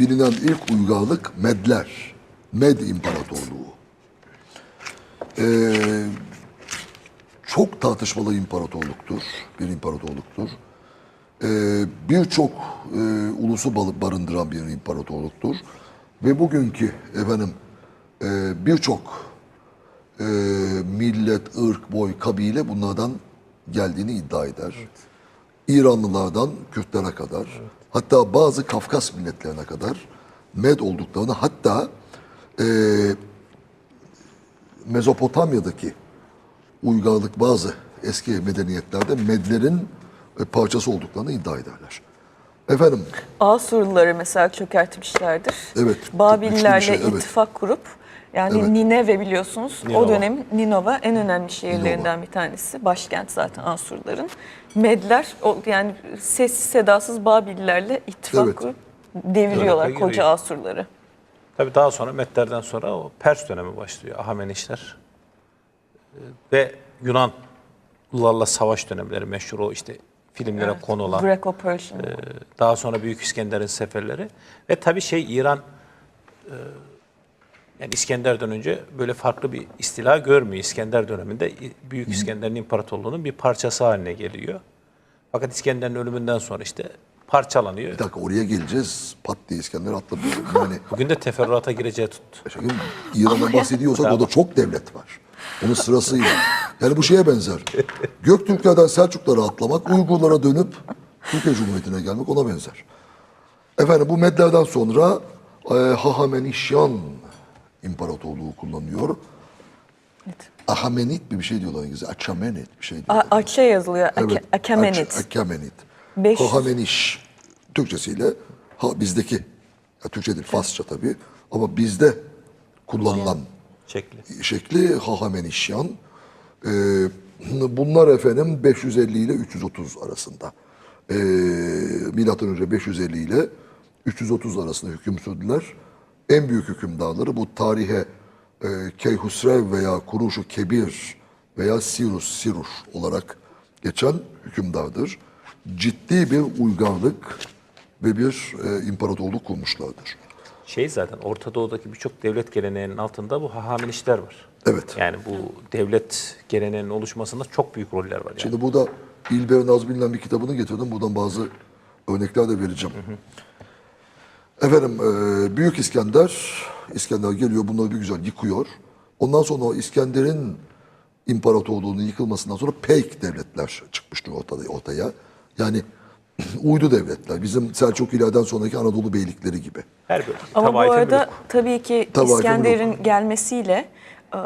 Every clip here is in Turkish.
bilinen ilk uygarlık Medler. Med İmparatorluğu. Ee, çok tartışmalı imparatorluktur. Bir imparatorluktur. Ee, Birçok e, ulusu barındıran bir imparatorluktur. Ve bugünkü efendim e, birçok e, millet, ırk, boy, kabile bunlardan geldiğini iddia eder. İranlılardan Kürtlere kadar, hatta bazı Kafkas milletlerine kadar Med olduklarını, hatta e, Mezopotamya'daki uygarlık bazı eski medeniyetlerde Medlerin e, parçası olduklarını iddia ederler. Efendim, Asurluları mesela çökertmişlerdir. Evet, Babillerle şey, evet. ittifak kurup yani Evet. Nineve biliyorsunuz Ninova. o dönemin Ninova en önemli şehirlerinden bir tanesi. Başkent zaten Asurların. Medler o yani sessiz sedasız Babillerle ittifak Evet. kurup deviriyorlar Irak'a koca giriyor. Asurları. Tabii daha sonra Medler'den sonra o Pers dönemi başlıyor. Ahamenişler. Ee, Ve Yunanlılarla savaş dönemleri meşhur o işte filmlere konu olan. Greco-Persian. Ee, Daha sonra Büyük İskender'in seferleri. Ve tabii şey İran e, yani İskender'den önce böyle farklı bir istila görmüyor. İskender döneminde Büyük İskender'in imparatorluğunun bir parçası haline geliyor. Fakat İskender'in ölümünden sonra işte parçalanıyor. bir dakika oraya geleceğiz. Pat diye İskender atlamayalım. Yani Bugün de teferruata gireceği tuttu. Şimdi İran'dan bahsediyorsak orada çok devlet var. Onun sırasıyla. Yani bu şeye benzer. Göktürklerden Selçuklara atlamak, Uygurlara dönüp Türkiye Cumhuriyeti'ne gelmek ona benzer. Efendim bu Medler'den sonra e, Hahamenişyan İmparatorluğu kullanıyor. Ahamenit bir şey diyorlar İngilizce. Akamenit bir şey diyorlar. A- yazılıyor. Ake- Evet, Akemenit. Ak- Akamenit. 500 Kohameniş. Türkçesiyle ha bizdeki, ya Türkçe değil Farsça tabii ama bizde kullanılan Şekli. şekli Hahamenişyan. Ee, bunlar efendim 550 ile 330 arasında. Ee, Milattan önce 550 ile 330 arasında hüküm sürdüler. En büyük hükümdarları bu tarihe e, Keyhusrev veya Kuruşu Kebir veya Sirus Siruş olarak geçen hükümdardır. Ciddi bir uygarlık ve bir e, imparatorluk kurmuşlardır. Şey zaten Orta Doğu'daki birçok devlet geleneğinin altında bu Hahamenişler var. Evet. Yani bu devlet geleneğinin oluşmasında çok büyük roller var yani. Şimdi burada İlber Nazmi'nin bir kitabını getirdim. Buradan bazı örnekler de vereceğim. Efendim e, Büyük İskender, İskender geliyor bunları bir güzel yıkıyor. Ondan sonra o İskender'in imparatorluğunun yıkılmasından sonra Peyk devletler çıkmıştır ortada, ortaya. Yani uydu devletler. Bizim Selçuklulardan sonraki Anadolu beylikleri gibi. Her böyle Ama bu arada müluk. tabii ki İskender'in gelmesiyle e,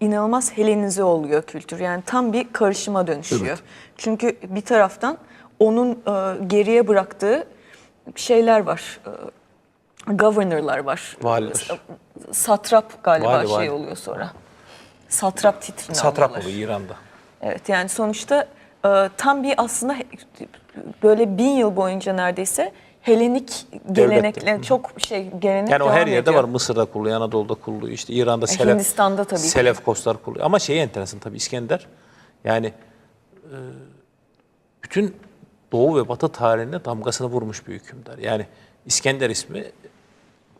inanılmaz Helenize oluyor kültür. Yani tam bir karışıma dönüşüyor. Evet. Çünkü bir taraftan onun e, geriye bıraktığı şeyler var. Governor'lar var. Valiler. Satrap galiba Vali, şey vali. oluyor sonra. Satrap titrini Satrap alıyorlar. oluyor İran'da. Evet yani sonuçta e, tam bir aslında böyle bin yıl boyunca neredeyse Helenik gelenekle çok şey gelenek Yani o her yerde ediyor. var. Mısır'da kuruluyor, Anadolu'da kuruluyor. İşte İran'da E, Selef, Hindistan'da tabii ki. Selefkoslar kuruluyor. Ama şey enteresan tabii İskender. Yani e, bütün Doğu ve Batı tarihine damgasını vurmuş bir hükümdar. Yani İskender ismi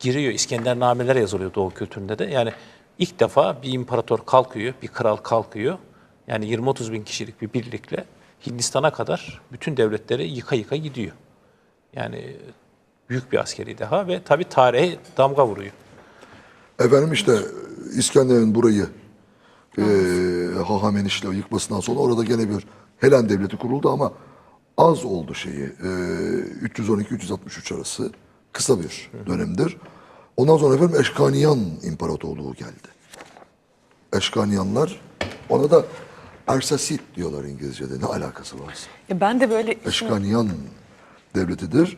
giriyor. İskender nameler yazılıyor Doğu kültüründe de. Yani ilk defa bir imparator kalkıyor, bir kral kalkıyor. Yani 20-30 bin kişilik bir birlikle Hindistan'a kadar bütün devletleri yıka yıka gidiyor. Yani büyük bir askeri deha ve tabii tarihe damga vuruyor. Efendim işte İskender'in burayı e, Hahameniş'le yıkmasından sonra orada gene bir Helen devleti kuruldu ama az oldu şeyi. E, 312-363 arası kısa bir dönemdir. Ondan sonra efendim Eşkaniyan İmparatorluğu geldi. Eşkaniyanlar ona da Ersasit diyorlar İngilizce'de ne alakası varsa. E, ben de böyle Eşkaniyan devletidir.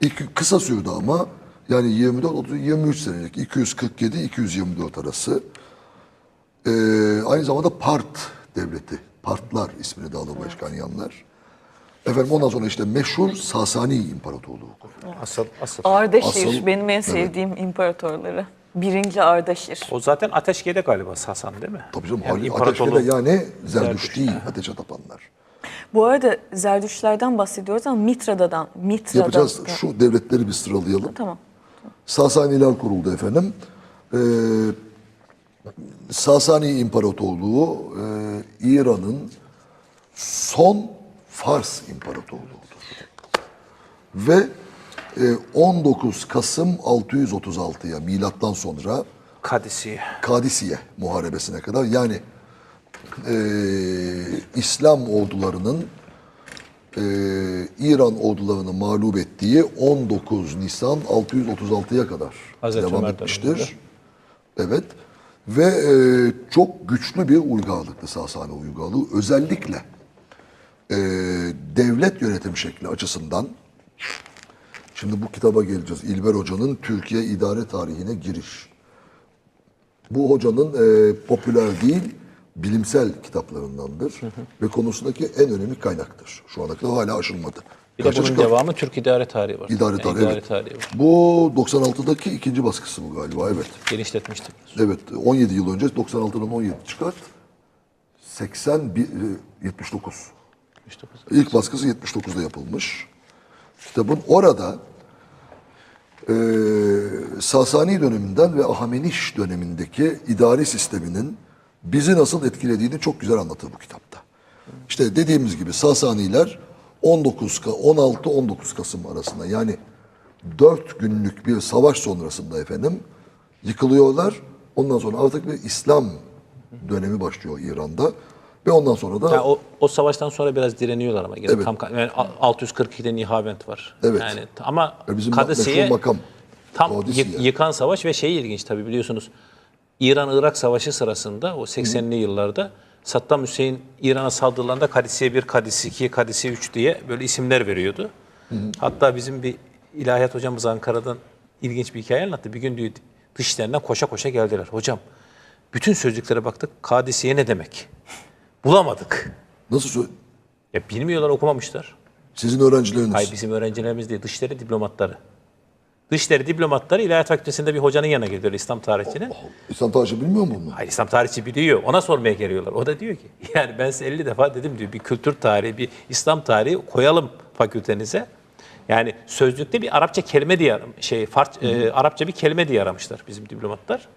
İlk kısa sürdü ama yani 24 30 23 senelik 247 224 arası. Ee, aynı zamanda Part devleti. Partlar ismini de alır bu Eşkaniyanlar. Efendim ondan sonra işte meşhur Sasani İmparatorluğu. Asıl asıl. Ardaşir Asıl- benim en Evet. sevdiğim imparatorları. Birinci Ardaşir. O zaten ateşkede galiba Hasan değil mi? Tabii canım Yani yani imparatorluğun- Ateşkele yani Zerdüşt Zerdüşt, değil, ateşe tapanlar. Bu arada Zerdüştlerden bahsediyoruz ama Mitrada'dan. Mitra'dan. Yapacağız şu devletleri bir sıralayalım. Tamam. Sasaniler kuruldu efendim. Ee, Sasani İmparatorluğu e, İran'ın son Fars İmparatorluğu'dur. Ve e, 19 Kasım 636'ya milattan sonra Kadisiye. Kadisiye Muharebesi'ne kadar yani e, İslam ordularının e, İran ordularını mağlup ettiği 19 Nisan 636'ya kadar Hazreti devam Ömer etmiştir. Evet. Ve e, çok güçlü bir uygarlıktı Sasani uygarlığı. Özellikle e, devlet yönetim şekli açısından şimdi bu kitaba geleceğiz. İlber Hoca'nın Türkiye İdare Tarihine Giriş. Bu hocanın e, popüler değil, bilimsel kitaplarındandır. Ve konusundaki en önemli kaynaktır. Şu ana kadar hala aşılmadı. Bir de Kaça bunun çıkar? devamı Türk İdare Tarihi var. İdare Yani tarihi, İdare evet. Tarihi var. Bu 96'daki ikinci baskısı bu galiba, evet. Genişletmiştik. Evet, 17 yıl önce 96'dan 17 çıkart. 81, e, 79. İlk baskısı 79'da yapılmış. Kitabın orada e, Sasani döneminden ve Ahameniş dönemindeki idari sisteminin bizi nasıl etkilediğini çok güzel anlatır bu kitapta. İşte dediğimiz gibi Sasaniler 19 Ka- 16-19 Kasım arasında yani 4 günlük bir savaş sonrasında efendim yıkılıyorlar. Ondan sonra artık bir İslam dönemi başlıyor İran'da. Ve ondan sonra da Ya o, o savaştan sonra biraz direniyorlar ama Evet. tam yani 642'de Nihavent var. Evet. Yani ama E, bizim Kadisiye meşhur makam, tam yık- yıkan savaş ve şey ilginç tabii biliyorsunuz. İran-Irak savaşı sırasında o 80'li yıllarda Saddam Hüseyin İran'a saldırılarında Kadisiye 1, Kadisiye 2, Kadisiye 3 diye böyle isimler veriyordu. Hatta bizim bir ilahiyat hocamız Ankara'dan ilginç bir hikaye anlattı. Bir gün diyor koşa koşa geldiler. Hocam bütün sözlüklere baktık. Kadisiye ne demek? Bulamadık. nasıl sö- Ya bilmiyorlar okumamışlar. sizin öğrencileriniz? Hayır bizim öğrencilerimiz değil dışları diplomatları. Dışları diplomatları İlahiyat Fakültesi'nde bir hocanın yanına geliyor İslam tarihçinin. İslam tarihi bilmiyor mu bunu? Hayır İslam tarihçi biliyor. Ona sormaya geliyorlar. O da diyor ki yani ben size 50 defa dedim diyor bir kültür tarihi, bir İslam tarihi koyalım fakültenize. Yani sözlükte bir Arapça kelime diye şey Fars, e, Arapça bir kelime diye aramışlar bizim diplomatlar.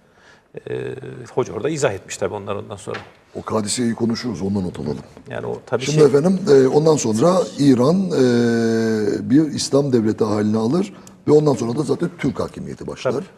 E, hoca orada izah etmiş tabii onlar ondan sonra. O Kadisiye'yi konuşuruz, ondan not alalım. Yani o tabii Şimdi şey efendim e, ondan sonra İran e, bir İslam devleti haline alır ve ondan sonra da zaten Türk hakimiyeti başlar. Tabii.